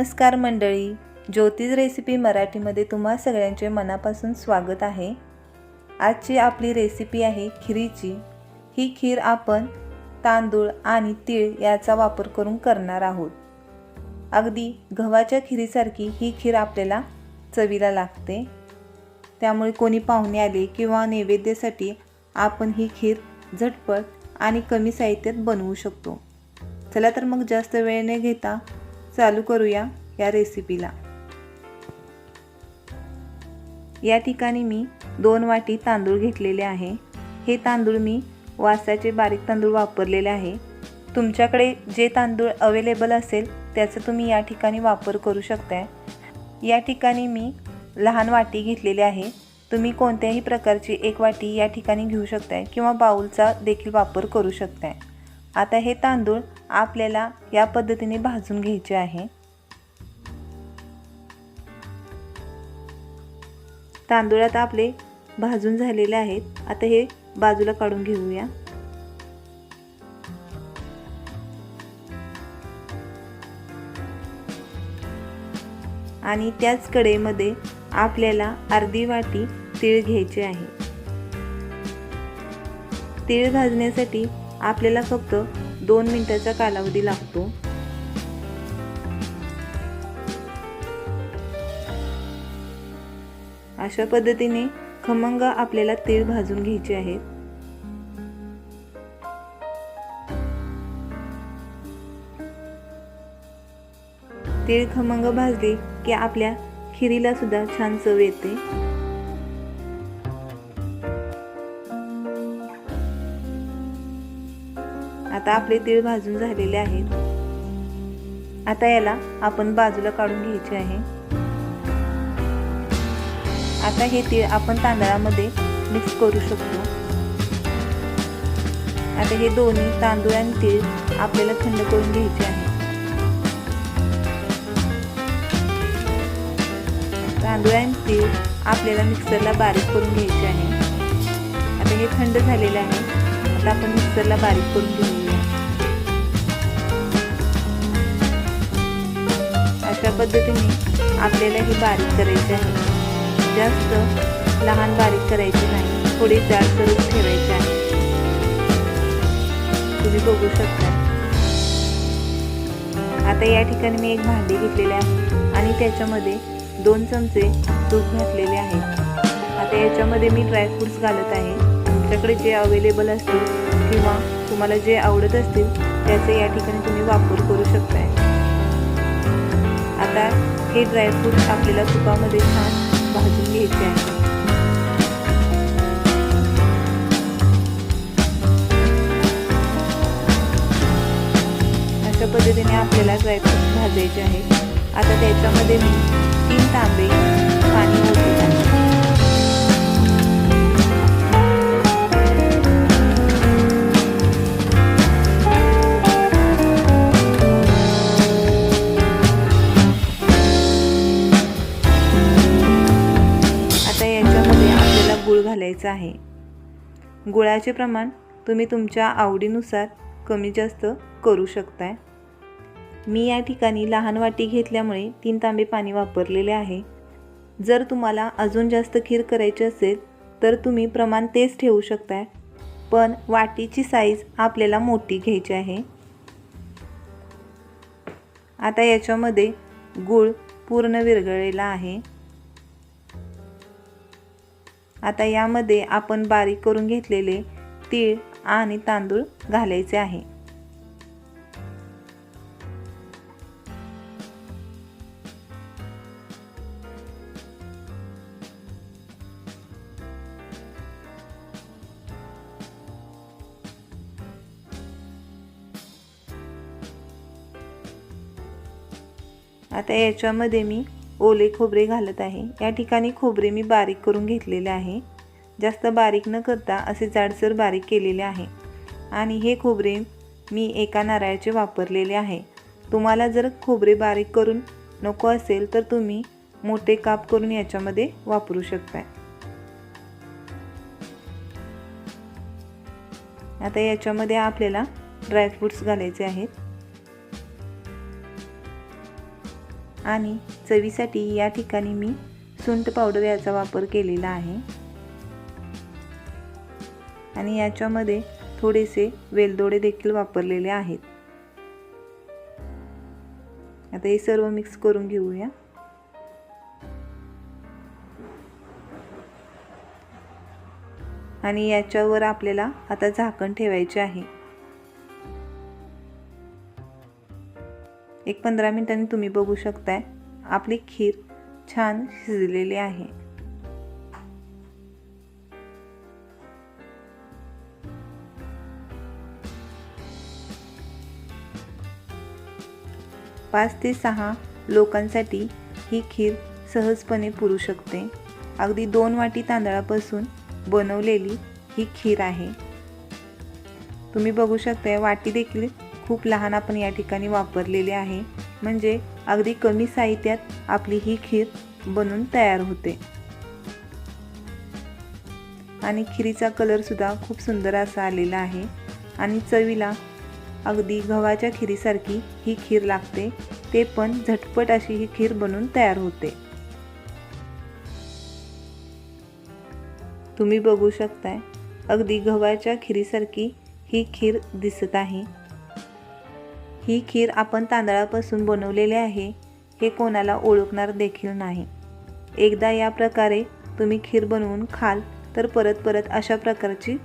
नमस्कार मंडळी ज्योतिष रेसिपी मराठीमध्ये तुम्हा सगळ्यांचे मनापासून स्वागत आहे. आजची आपली रेसिपी आहे खिरीची. ही खीर आपण तांदूळ आणि तीळ याचा वापर करून करणार आहोत. अगदी गव्हाच्या खिरीसारखी ही खीर आपल्याला चवीला लागते. त्यामुळे कोणी पाहुणे आले किंवा नैवेद्यासाठी आपण ही खीर झटपट आणि कमी साहित्यात बनवू शकतो. चला तर मग जास्त वेळ न घेता चालू करूया या रेसिपीला या ठिकाणी मी दोन वाटी तांदूळ घेतलेले आहे. हे तांदूळ मी वासाचे बारीक तांदूळ वापरलेले आहे. तुमच्याकडे जे तांदूळ अवेलेबल असेल त्याचा तुम्ही या ठिकाणी वापर करू शकताय. या ठिकाणी मी लहान वाटी घेतलेली आहे. तुम्ही कोणत्याही प्रकारची एक वाटी या ठिकाणी घेऊ शकताय किंवा बाऊलचा देखील वापर करू शकताय. आता हे तांदूळ आपल्याला या पद्धतीने भाजून घ्यायचे आहे. तांदूळात आपले भाजून झालेले आहेत. आता हे बाजूला काढून घेऊया. आणि त्याच कडेमध्ये आपल्याला अर्धी वाटी तीळ घ्यायचे आहे. तीळ भाजण्यासाठी आपल्याला फक्त दोन मिनिटाचा कालावधी लागतो. अशा पद्धतीने खमंग आपल्याला तीळ भाजून घ्यायचे आहेत. तीळ खमंग भाजले की आपल्या खिरीला सुद्धा छान चव येते. आता आपले तीळ भाजून झालेले आहेत. आता याला आपण बाजूला काढून घ्यायचे आहे. आता हे तीळ आपण तांदळामध्ये मिक्स करू शकतो. आता हे दोन्ही तांदूळ आणि तीळ आपल्याला थंड करून घ्यायचे आहे. तांदूळ आणि तीळ आपल्याला मिक्सरला बारीक करून घ्यायचे आहे. आता हे थंड झालेले आहे. आता आपण मिक्सरला बारीक करून घेऊया. अशा पद्धतीने आपल्याला हे बारीक करायचे आहे. जास्त लहान बारीक करायचे नाही. थोडे जाड करून ठेवायचे आहे. तुम्ही बघू शकता. आता या ठिकाणी मी एक भांडी घेतलेले आहे आणि त्याच्यामध्ये दोन चमचे तूप घातलेले आहेत आता याच्यामध्ये मी ड्रायफ्रूट्स घालत आहे. तुमच्याकडे जे अवेलेबल असतील किंवा तुम्हाला जे आवडत असतील त्याचे या ठिकाणी तुम्ही वापर करू शकताय. आता हे ड्रायफ्रूट आपल्याला तुपामध्ये छान भाजून घ्यायचे आहे. अशा पद्धतीने आपल्याला ड्रायफ्रूट भाजायचे आहे. आता त्याच्यामध्ये मी तीन तांबे घालायचं आहे. गुळाचे प्रमाण तुम्ही तुमच्या आवडीनुसार कमी जास्त करू शकताय. मी या ठिकाणी लहान वाटी घेतल्यामुळे तीन तांबे पाणी वापरलेले आहे. जर तुम्हाला अजून जास्त खीर करायची असेल तर तुम्ही प्रमाण तेच ठेवू शकताय. पण वाटीची साईज आपल्याला मोठी घ्यायची आहे. आता याच्यामध्ये गूळ पूर्ण विरघळलेला आहे. आता यामध्ये आपण बारीक करून घेतलेले तीळ आणि तांदूळ घालायचे आहे. आता याच्यामध्ये मी ओले खोबरे घालत आहे. या ठिकाणी खोबरे मी बारीक करून घेतलेले आहे. जास्त बारीक न करता असे जाडसर बारीक केलेले आहे. आणि हे खोबरे मी एका नारळाचे वापरलेले आहे. तुम्हाला जर खोबरे बारीक करून नको असेल तर तुम्ही मोठे काप करून याच्यामध्ये वापरू शकताय. आता याच्यामध्ये आपल्याला ड्रायफ्रूट्स घालायचे आहेत. आणि चवीसाठी या ठिकाणी मी सुंठ पावडर याचा वापर केलेला आहे. आणि याच्यामध्ये थोडेसे वेलदोडे देखील वापरलेले आहेत. आता हे सर्व मिक्स करून घेऊया. आणि याच्यावर आपल्याला आता झाकण ठेवायचे आहे. एक पंधरा मिनिटांनी तुम्ही बघू शकताय. आपली खीर छान शिजलेली आहे. पाच ते सहा लोकांसाठी ही खीर सहजपणे पुरू शकते. अगदी दोन वाटी तांदळापासून बनवलेली ही खीर आहे. तुम्ही बघू शकता वाटी देखील खूप लहान आपण या ठिकाणी वापरलेले आहे. म्हणजे अगदी कमी साहित्यात आपली ही खीर बनून तयार होते. आणि खिरीचा कलरसुद्धा खूप सुंदर असा आलेला आहे. आणि चवीला अगदी गव्हाच्या खिरीसारखी ही खीर लागते. ते पण झटपट अशी ही खीर बनून तयार होते. तुम्ही बघू शकताय अगदी गव्हाच्या खिरीसारखी ही खीर दिसत आहे. ही खीर आपण तांदळापासून बनवलेली आहे हे कोणाला ओळखणार देखील नाही. एकदा या प्रकारे तुम्ही खीर बनवून खाल तर परत परत अशा प्रकारची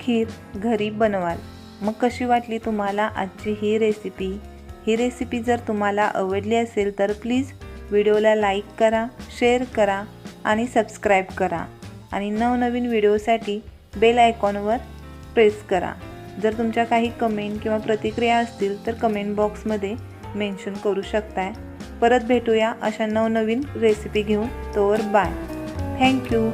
खीर घरी बनवाल. मग कशी वाटली तुम्हाला आजची ही रेसिपी? ही रेसिपी जर तुम्हाला आवडली असेल तर प्लीज व्हिडिओला लाईक करा शेअर करा आणि सबस्क्राईब करा. आणि नवनवीन व्हिडिओसाठी बेल आयकॉनवर प्रेस करा. जर तुमच्या काही कमेंट किंवा प्रतिक्रिया असतील तर कमेंट बॉक्समध्ये मेन्शन करू शकताय. परत भेटूया अशा नवनवीन रेसिपी घेऊन. तोवर बाय थँक्यू